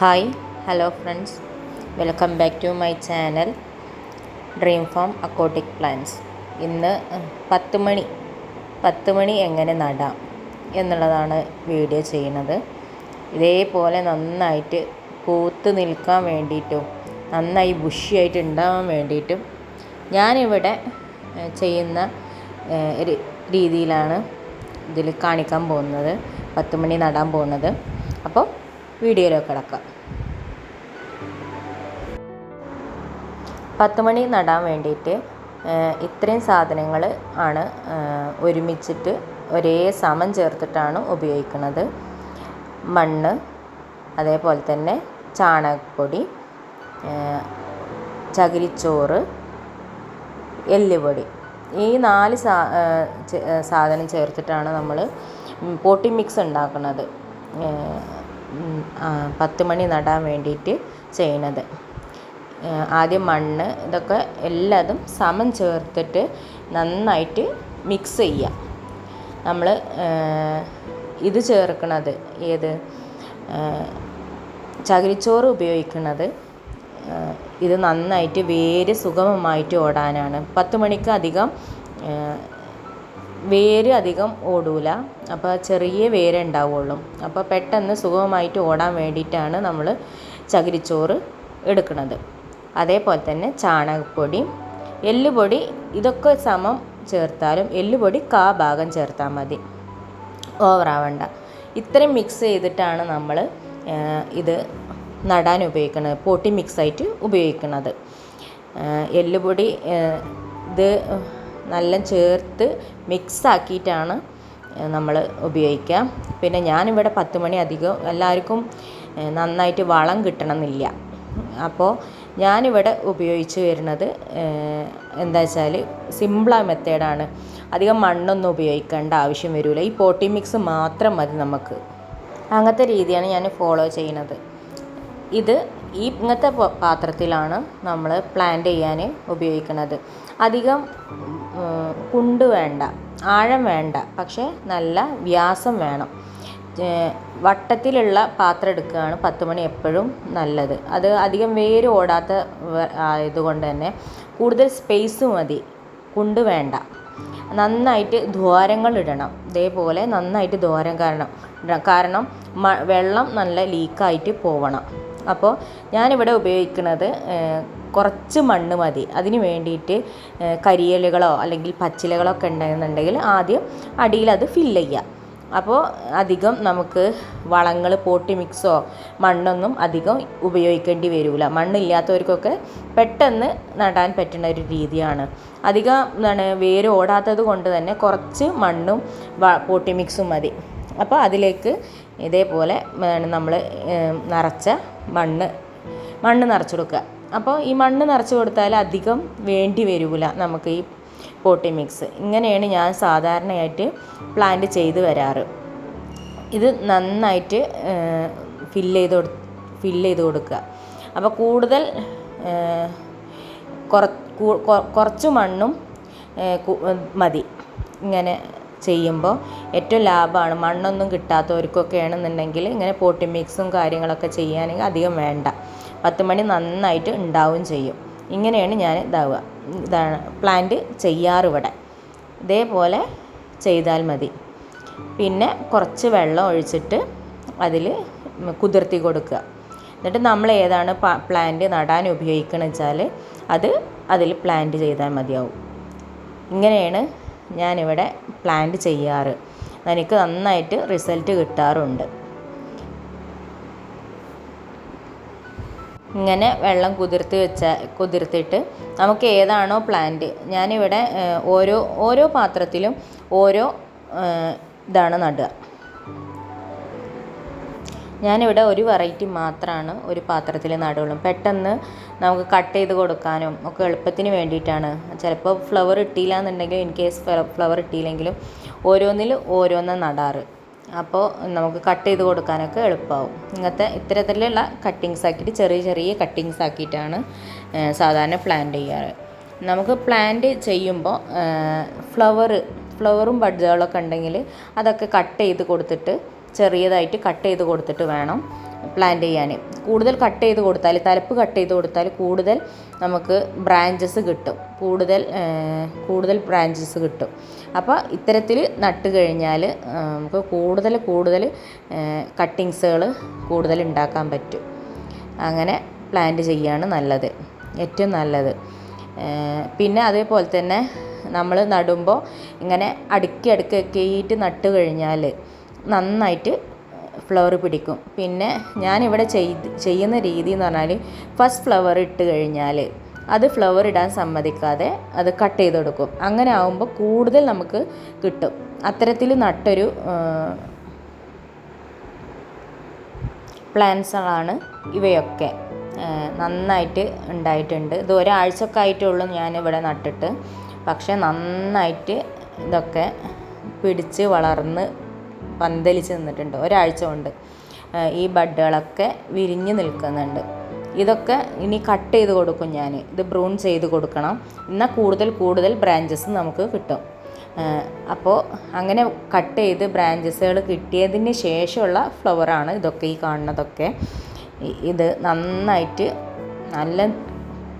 Hi hello friends. Welcome back to my channel dream farm aquatic plants ഇന്ന് പത്ത് മണി പത്ത് മണി എങ്ങനെ നടാം എന്നുള്ളതാണ് വീഡിയോ ചെയ്യുന്നത്. ഇതേപോലെ നന്നായിട്ട് പൂത്ത് നിൽക്കാൻ വേണ്ടിയിട്ടും നന്നായി ബുഷിയായിട്ട് ഉണ്ടാവാൻ വേണ്ടിയിട്ടും ഞാനിവിടെ ചെയ്യുന്ന ഒരു രീതിയിലാണ് ഇതിൽ കാണിക്കാൻ പോകുന്നത് പത്ത് മണി നടാൻ പോകുന്നത്. അപ്പോൾ വീഡിയോയിലേക്ക് കിടക്കാം. പത്ത് മണി നടാൻ വേണ്ടിയിട്ട് ഇത്രയും സാധനങ്ങൾ ആണ് ഒരുമിച്ചിട്ട് ഒരേ സമം ചേർത്തിട്ടാണ് ഉപയോഗിക്കുന്നത്. മണ്ണ് അതേപോലെ തന്നെ ചാണകപ്പൊടി ചകിരിച്ചോറ് എല്ലുപൊടി. ഈ നാല് സാ സാധനം ചേർത്തിട്ടാണ് നമ്മൾ പോട്ടി മിക്സ് ഉണ്ടാക്കുന്നത്. പത്ത് മണി നടാൻ വേണ്ടിയിട്ട് ചെയ്യണത്. ആദ്യം മണ്ണ് ഇതൊക്കെ എല്ലാതും സമം ചേർത്തിട്ട് നന്നായിട്ട് മിക്സ് ചെയ്യുക നമ്മൾ ഇത് ചേർക്കണത് ഏത്? ചകിരിച്ചോറ് ഉപയോഗിക്കുന്നത് ഇത് നന്നായിട്ട് വേര് സുഗമമായിട്ട് ഓടാനാണ്. പത്ത് മണിക്ക് അധികം വേര് അധികം ഓടൂല. അപ്പോൾ ചെറിയ വേരേ ഉണ്ടാവുള്ളൂ. അപ്പോൾ പെട്ടെന്ന് സുഗമമായിട്ട് ഓടാൻ വേണ്ടിയിട്ടാണ് നമ്മൾ ചകിരിച്ചോറ് എടുക്കുന്നത്. അതേപോലെ തന്നെ ചാണകപ്പൊടി എല്ലുപൊടി ഇതൊക്കെ സമം ചേർത്താലും എല്ലുപൊടി കാ ഭാഗം ചേർത്താൽ മതി. ഓവറാവണ്ട ഇത്രയും മിക്സ് ചെയ്തിട്ടാണ് നമ്മൾ ഇത് നടാൻ ഉപയോഗിക്കുന്നത് പൊട്ടി മിക്സായിട്ട് ഉപയോഗിക്കുന്നത് എല്ലുപൊടി ഇത് നല്ല ചേർത്ത് മിക്സ് ആക്കിയിട്ടാണ് നമ്മൾ ഉപയോഗിക്കുക. പിന്നെ ഞാനിവിടെ പത്ത് മണി അധികം എല്ലാവർക്കും നന്നായിട്ട് വളം കിട്ടണമെന്നില്ല. അപ്പോൾ ഞാനിവിടെ ഉപയോഗിച്ച് വരുന്നത് എന്താ വെച്ചാൽ സിമ്പിളായ മെത്തേഡാണ്. അധികം മണ്ണൊന്നും ഉപയോഗിക്കേണ്ട ആവശ്യം വരില്ല ഈ പോട്ടി മിക്സ് മാത്രം മതി നമുക്ക്. അങ്ങനത്തെ രീതിയാണ് ഞാൻ ഫോളോ ചെയ്യുന്നത്. ഇത് ഈ ഇങ്ങനത്തെ പാത്രത്തിലാണ് നമ്മൾ പ്ലാന്റ് ചെയ്യാൻ ഉപയോഗിക്കുന്നത് അധികം കുണ്ട് വേണ്ട ആഴം വേണ്ട പക്ഷേ നല്ല വ്യാസം വേണം. വട്ടത്തിലുള്ള പാത്രം എടുക്കുകയാണ് പത്ത് മണി എപ്പോഴും നല്ലത്. അത് അധികം വേര് ഓടാത്ത ആയതുകൊണ്ട് തന്നെ കൂടുതൽ സ്പേസ് മതി. കുണ്ട് വേണ്ട. നന്നായിട്ട് ദ്വാരങ്ങൾ ഇടണം. ഇതേപോലെ നന്നായിട്ട് ദ്വാരം കാരണം കാരണം വെള്ളം നല്ല ലീക്കായിട്ട് പോവണം. അപ്പോൾ ഞാനിവിടെ ഉപയോഗിക്കുന്നത് കുറച്ച് മണ്ണ് മതി. അതിന് വേണ്ടിയിട്ട് കരിയിലകളോ അല്ലെങ്കിൽ പച്ചിലകളോ ഒക്കെ ഉണ്ടെന്നുണ്ടെങ്കിൽ ആദ്യം അടിയിൽ അത് ഫില്ല് ചെയ്യുക. അപ്പോൾ അധികം നമുക്ക് വളങ്ങൾ പോട്ടി മിക്സോ മണ്ണൊന്നും അധികം ഉപയോഗിക്കേണ്ടി വരില്ല മണ്ണില്ലാത്തവർക്കൊക്കെ പെട്ടെന്ന് നടാൻ പറ്റുന്ന ഒരു രീതിയാണ്. അധികം എന്താണ് വേര് ഓടാത്തത് കൊണ്ട് തന്നെ കുറച്ച് മണ്ണും പോട്ടി മിക്സും മതി. അപ്പോൾ അതിലേക്ക് ഇതേപോലെ നമ്മൾ നിറച്ച മണ്ണ് മണ്ണ് നിറച്ച് കൊടുക്കുക. അപ്പോൾ ഈ മണ്ണ് നിറച്ച് കൊടുത്താൽ അധികം വേണ്ടി വരില്ല നമുക്ക് ഈ പോട്ടി മിക്സ് ഇങ്ങനെയാണ് ഞാൻ സാധാരണയായിട്ട് പ്ലാന്റ് ചെയ്ത് വരാറ്. ഇത് നന്നായിട്ട് ഫില്ല് ചെയ്ത് കൊടു ഫില്ല് ചെയ്ത് കൊടുക്കുക. അപ്പോൾ കൂടുതൽ കുറ കുറച്ച് മണ്ണും മതി. ഇങ്ങനെ ചെയ്യുമ്പോൾ ഏറ്റവും ലാഭമാണ്. മണ്ണൊന്നും കിട്ടാത്തവർക്കൊക്കെ ആണെന്നുണ്ടെങ്കിൽ ഇങ്ങനെ പോട്ടി മിക്സും കാര്യങ്ങളൊക്കെ ചെയ്യാനെങ്കിൽ അധികം വേണ്ട. പത്ത് മണി നന്നായിട്ട് ഉണ്ടാവും ചെയ്യും. ഇങ്ങനെയാണ് ഞാൻ ഇതാവുക ഇതാണ് പ്ലാന്റ് ചെയ്യാറിവിടെ ഇതേപോലെ ചെയ്താൽ മതി. പിന്നെ കുറച്ച് വെള്ളം ഒഴിച്ചിട്ട് അതിൽ കുതിർത്തി കൊടുക്കുക. എന്നിട്ട് നമ്മൾ ഏതാണ് പ്ലാന്റ് നടാൻ ഉപയോഗിക്കണമെന്ന് വെച്ചാൽ അത് അതിൽ പ്ലാന്റ് ചെയ്താൽ മതിയാവും. ഇങ്ങനെയാണ് ഞാനിവിടെ പ്ലാന്റ് ചെയ്യാറ്. എനിക്ക് നന്നായിട്ട് റിസൾട്ട് കിട്ടാറുണ്ട്. ഇങ്ങനെ വെള്ളം കുതിർത്ത് വെച്ച കുതിർത്തിട്ട് നമുക്ക് ഏതാണോ പ്ലാന്റ് ഞാനിവിടെ ഓരോ ഓരോ പാത്രത്തിലും ഓരോ ഇതാണ് നടുക. ഞാനിവിടെ ഒരു വെറൈറ്റി മാത്രമാണ് ഒരു പാത്രത്തിൽ നടുള്ളൂ. പെട്ടെന്ന് നമുക്ക് കട്ട് ചെയ്ത് കൊടുക്കാനും ഒക്കെ എളുപ്പത്തിന് വേണ്ടിയിട്ടാണ്. ചിലപ്പോൾ ഫ്ലവർ ഇട്ടില്ല എന്നുണ്ടെങ്കിൽ ഇൻ കേസ് ഫ്ലവർ ഇട്ടില്ലെങ്കിലും ഓരോന്നിൽ ഓരോന്ന് നടാറ്. അപ്പോൾ നമുക്ക് കട്ട് ചെയ്ത് കൊടുക്കാനൊക്കെ എളുപ്പമാവും ഇങ്ങനത്തെ ഇത്തരത്തിലുള്ള കട്ടിങ്സ് ആക്കിയിട്ട് ചെറിയ ചെറിയ കട്ടിങ്സ് ആക്കിയിട്ടാണ് സാധാരണ പ്ലാന്റ് ചെയ്യാറ്. നമുക്ക് പ്ലാന്റ് ചെയ്യുമ്പോൾ ഫ്ലവർ ഫ്ലവറും ബഡ്ജുകളൊക്കെ ഉണ്ടെങ്കിൽ അതൊക്കെ കട്ട് ചെയ്ത് കൊടുത്തിട്ട് ചെറിയതായിട്ട് കട്ട് ചെയ്ത് കൊടുത്തിട്ട് വേണം പ്ലാന്റ് ചെയ്യാൻ കൂടുതൽ കട്ട് ചെയ്ത് കൊടുത്താൽ തലപ്പ് കട്ട് ചെയ്ത് കൊടുത്താൽ കൂടുതൽ നമുക്ക് ബ്രാഞ്ചസ് കിട്ടും. കൂടുതൽ കൂടുതൽ ബ്രാഞ്ചസ് കിട്ടും. അപ്പോൾ ഇത്തരത്തിൽ നട്ട് കഴിഞ്ഞാൽ നമുക്ക് കൂടുതൽ കൂടുതൽ കട്ടിങ്സുകൾ കൂടുതൽ ഉണ്ടാക്കാൻ പറ്റും. അങ്ങനെ പ്ലാന്റ് ചെയ്യാണ് നല്ലത്. ഏറ്റവും നല്ലത്. പിന്നെ അതേപോലെ തന്നെ നമ്മൾ നടുമ്പോൾ ഇങ്ങനെ അടുക്കി അടുക്കി ആക്കിയിട്ട് നട്ട് കഴിഞ്ഞാൽ നന്നായിട്ട് ഫ്ലവർ പിടിക്കും. പിന്നെ ഞാനിവിടെ ചെയ്ത് ചെയ്യുന്ന രീതി എന്ന് പറഞ്ഞാൽ ഫസ്റ്റ് ഫ്ലവർ ഇട്ട് കഴിഞ്ഞാൽ അത് ഫ്ലവർ ഇടാൻ സമ്മതിക്കാതെ അത് കട്ട് ചെയ്ത് കൊടുക്കും. അങ്ങനെ ആകുമ്പോൾ കൂടുതൽ നമുക്ക് കിട്ടും. അത്തരത്തിൽ നട്ടൊരു പ്ലാൻസുകളാണ് ഇവയൊക്കെ നന്നായിട്ട് ഉണ്ടായിട്ടുണ്ട്. ഇത് ഒരാഴ്ചയൊക്കെ ആയിട്ടുള്ളൂ ഞാനിവിടെ നട്ടിട്ട്. പക്ഷേ നന്നായിട്ട് ഇതൊക്കെ പിടിച്ച് വളർന്ന് പന്തലിച്ച് നിന്നിട്ടുണ്ട്. ഒരാഴ്ച കൊണ്ട്. ഈ ബഡ്ഡുകളൊക്കെ വിരിഞ്ഞ് നിൽക്കുന്നുണ്ട്. ഇതൊക്കെ ഇനി കട്ട് ചെയ്ത് കൊടുക്കും ഞാൻ. ഇത് ബ്രൂൺ ചെയ്ത് കൊടുക്കണം. എന്നാൽ കൂടുതൽ കൂടുതൽ ബ്രാഞ്ചസ് നമുക്ക് കിട്ടും. അപ്പോൾ അങ്ങനെ കട്ട് ചെയ്ത് ബ്രാഞ്ചസുകൾ കിട്ടിയതിന് ശേഷമുള്ള ഫ്ലവറാണ് ഇതൊക്കെ ഈ കാണുന്നതൊക്കെ. ഇത് നന്നായിട്ട് നല്ല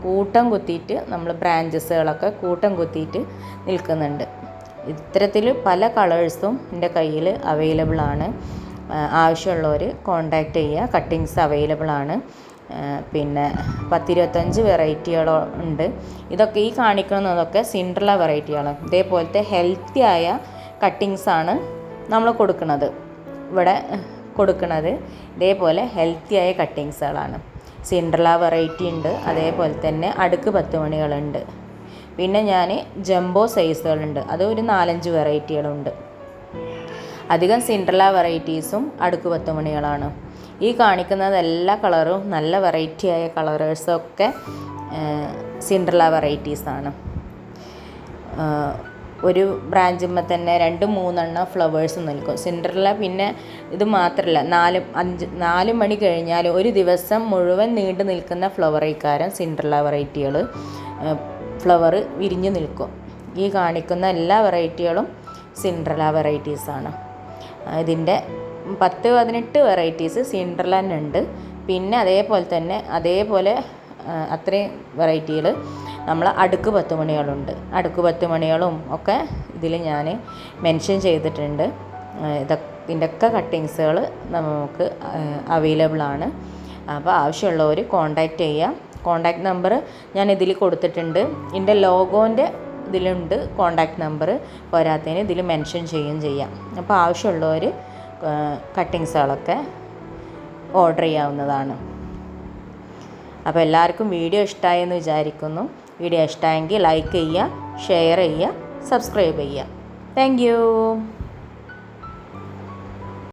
കൂട്ടം കുത്തിയിട്ട് നമ്മൾ ബ്രാഞ്ചസുകളൊക്കെ കൂട്ടം കുത്തിയിട്ട് നിൽക്കുന്നുണ്ട്. ഇത്തരത്തിൽ പല കളേഴ്സും എന്റെ കയ്യിൽ അവൈലബിൾ ആണ്. ആവശ്യമുള്ളവർ കോണ്ടാക്റ്റ് ചെയ്യുക. കട്ടിങ്സ് അവൈലബിൾ ആണ്. പിന്നെ പത്തിരുപത്തഞ്ച് വെറൈറ്റികളോ ഉണ്ട്. ഇതൊക്കെ ഈ കാണിക്കുന്നതൊക്കെ സിൻഡ്രല വെറൈറ്റികളാണ് ഇതേപോലത്തെ ഹെൽത്തി ആയ കട്ടിങ്സാണ് നമ്മൾ കൊടുക്കുന്നത്. ഇവിടെ കൊടുക്കുന്നത് ഇതേപോലെ ഹെൽത്തി ആയ കട്ടിങ്സുകളാണ് സിൻഡ്രല വെറൈറ്റി ഉണ്ട്. അതേപോലെ തന്നെ അടുക്ക് പത്ത് മണികളുണ്ട്. പിന്നെ ഞാൻ ജംബോ സൈസുകളുണ്ട്. അത് ഒരു നാലഞ്ച് വെറൈറ്റികളുണ്ട്. അധികം സിൻഡ്രല വെറൈറ്റീസും അടുക്ക് പത്ത് മണികളാണ്. ഈ കാണിക്കുന്നത് എല്ലാ കളറും നല്ല വെറൈറ്റി ആയ കളറേഴ്സൊക്കെ സിൻഡ്രല വെറൈറ്റീസാണ്. ഒരു ബ്രാഞ്ചുമ്പോൾ തന്നെ രണ്ട് മൂന്നെണ്ണം ഫ്ലവേഴ്സ് നിൽക്കും. സിൻഡ്രല പിന്നെ ഇത് മാത്രമല്ല നാല് അഞ്ച് നാല് മണി കഴിഞ്ഞാൽ ഒരു ദിവസം മുഴുവൻ നീണ്ടു നിൽക്കുന്ന ഫ്ലവറേക്കാരൻ സിൻഡ്രല വെറൈറ്റികൾ ഫ്ലവർ വിരിഞ്ഞു നിൽക്കും. ഈ കാണിക്കുന്ന എല്ലാ വെറൈറ്റികളും സിൻഡ്രല വെറൈറ്റീസാണ് ഇതിന്റെ പത്ത് പതിനെട്ട് വെറൈറ്റീസ് സിൻഡ്രലുണ്ട് പിന്നെ അതേപോലെ തന്നെ അതേപോലെ അത്രയും വെറൈറ്റികൾ നമ്മൾ അടുക്ക് പത്ത് മണികളുണ്ട്. അടുക്ക് പത്ത് മണികളും ഒക്കെ ഇതിൽ ഞാൻ മെൻഷൻ ചെയ്തിട്ടുണ്ട്. ഇതൊക്കെ ഇതിന്റെയൊക്കെ കട്ടിങ്സുകൾ നമുക്ക് അവൈലബിൾ ആണ്. അപ്പോൾ ആവശ്യമുള്ളവർ കോണ്ടാക്റ്റ് ചെയ്യുക കോണ്ടാക്ട് നമ്പർ ഞാൻ ഇതിൽ കൊടുത്തിട്ടുണ്ട്. എന്റെ ലോഗോന്റെ ഇതിലുണ്ട് കോണ്ടാക്ട് നമ്പർ. പോരാത്തതിന് ഇതിൽ മെൻഷൻ ചെയ്യുകയും ചെയ്യാം. അപ്പോൾ ആവശ്യമുള്ളവർ കട്ടിങ്സുകളൊക്കെ ഓർഡർ ചെയ്യാവുന്നതാണ്. അപ്പോൾ എല്ലാവർക്കും വീഡിയോ ഇഷ്ടമായെന്ന് വിചാരിക്കുന്നു. വീഡിയോ ഇഷ്ടമായെങ്കിൽ ലൈക്ക് ചെയ്യുക ഷെയർ ചെയ്യുക സബ്സ്ക്രൈബ് ചെയ്യുക. താങ്ക്